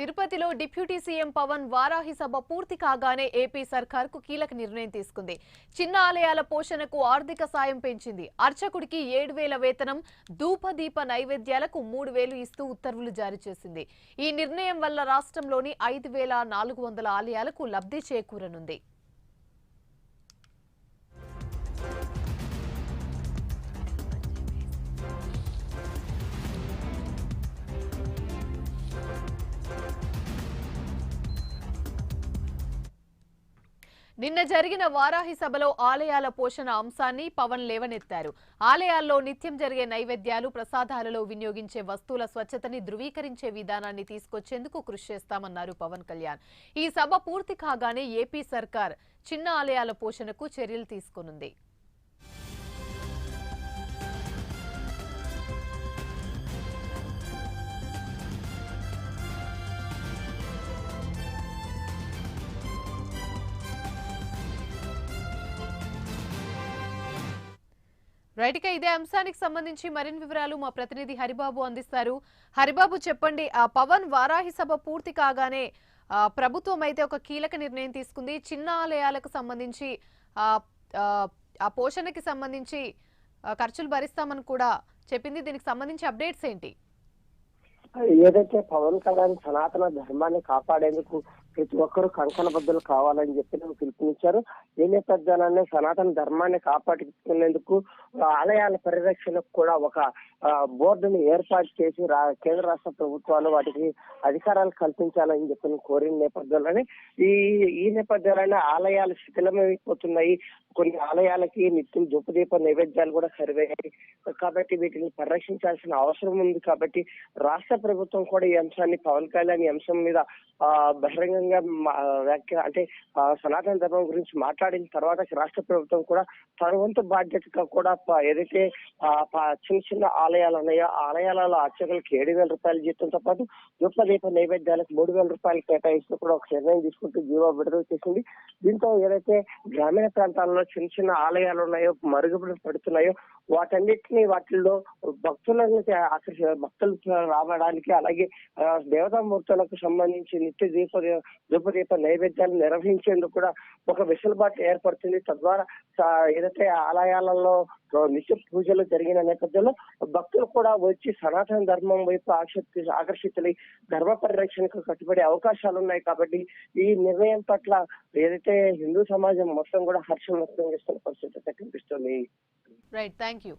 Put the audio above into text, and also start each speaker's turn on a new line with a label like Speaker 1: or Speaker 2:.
Speaker 1: తిరుపతిలో deputy CM Pawan Varahi సభ పూర్తి కాగానే ఏపీ సర్కార్కు కీలక నిర్ణయం తీసుకుంది. చిన్న ఆలయాల పోషణకు ఆర్థిక సాయం పెంచింది. అర్చకుడికి ఏడు వేల వేతనం ధూపదీప నైవేద్యాలకు మూడు వేలు ఇస్తూ ఉత్తర్వులు జారీ చేసింది. ఈ నిర్ణయం వల్ల రాష్ట్రంలోని ఐదు వేల నాలుగు వందల ఆలయాలకు లబ్ధి చేకూరనుంది. నిన్న జరిగిన వారాహి సభలో ఆలయాల పోషణ అంశాన్ని పవన్ లేవనెత్తారు. ఆలయాల్లో నిత్యం జరిగే నైవేద్యాలు ప్రసాదాలలో వినియోగించే వస్తువుల స్వచ్ఛతని ధృవీకరించే విధానాన్ని తీసుకొచ్చేందుకు కృషి చేస్తామన్నారు పవన్ కళ్యాణ్. ఈ సభ పూర్తి కాగానే ఏపీ సర్కార్ చిన్న ఆలయాల పోషణకు చర్యలు తీసుకోనుంది. రైట్ ఇక ఇదే అంశానికి సంబంధించి మరిన్ని వివరాలు మా ప్రతినిధి హరిబాబు అందిస్తారు. హరిబాబు చెప్పండి ఆ పవన్ వారాహి సభ పూర్తి కాగానే ప్రభుత్వం అయితే ఒక కీలక నిర్ణయం తీసుకుంది. చిన్న ఆలయాలకు సంబంధించి ఆ, పోషణకి సంబంధించి ఖర్చులు భరిస్తామని కూడా చెప్పింది. దీనికి సంబంధించి అప్డేట్స్ ఏంటి?
Speaker 2: ఏదైతే పవన్ కళ్యాణ్ సనాతన ధర్మాన్ని కాపాడేందుకు ప్రతి ఒక్కరూ కంకణబద్దులు కావాలని చెప్పి నేను పిలుపునిచ్చారు. ఈ నేపథ్యాలనే సనాతన ధర్మాన్ని కాపాడుకునేందుకు ఆలయాల పరిరక్షణకు కూడా ఒక బోర్డును బోర్డుని ఏర్పాటు చేసి రా- కేంద్ర రాష్ట్ర ప్రభుత్వాలు వాటికి అధికారాలు కల్పించాలని చెప్పి కోరిన నేపథ్యంలోనే ఈ ఈ నేపథ్యంలోనే ఆలయాలు శిథిలమైపోతున్నాయి. కొన్ని ఆలయాలకి నిత్యం ధూపదీప నైవేద్యాలు కూడా సరివయ్యాయి కాబట్టి వీటిని పరిరక్షించాల్సిన అవసరం ఉంది. కాబట్టి రాష్ట్ర ప్రభుత్వం కూడా ఈ అంశాన్ని పవన్ కళ్యాణ్ ఈ అంశం మీద బహిరంగంగా మా- వ్యాఖ్య అంటే సనాతన ధర్మం గురించి మాట్లాడిన తర్వాత రాష్ట్ర ప్రభుత్వం కూడా తన వంతు బాధ్యతగా కూడా ఏదైతే చిన్న చిన్న ఆలయాలు ఉన్నాయో ఆలయాలలో అర్చకులకు ఏడు వేల రూపాయల జీతంతో పాటు ధూపదీప నైవేద్యాలకు మూడు వేల రూపాయలు కేటాయిస్తూ కూడా ఒక నిర్ణయం తీసుకుంటూ జీవో విడుదల చేసింది. దీంతో ఏదైతే గ్రామీణ ప్రాంతాల్లో చిన్న చిన్న ఆలయాలు ఉన్నాయో మరుగుపడి పడుతున్నాయో వాటన్నిటిని వాటిల్లో భక్తులను ఆకర్షి భక్తులు రావడానికి అలాగే దేవతామూర్తులకు సంబంధించి నిత్య దీప దీపదీప నైవేద్యాలు నిర్వహించేందుకు కూడా ఒక వెసులుబాటు ఏర్పడుతుంది. తద్వారా ఏదైతే ఆలయాలలో నిత్య పూజలు జరిగిన నేపథ్యంలో భక్తులు కూడా వచ్చి సనాతన ధర్మం వైపు ఆసక్తి ఆకర్షితులై ధర్మ పరిరక్షణకు కట్టుబడే అవకాశాలు ఉన్నాయి కాబట్టి ఈ నిర్ణయం పట్ల ఏదైతే హిందూ సమాజం మొత్తం కూడా హర్షం వ్యక్తం చేస్తున్న పరిస్థితి కనిపిస్తుంది.
Speaker 1: Right thank you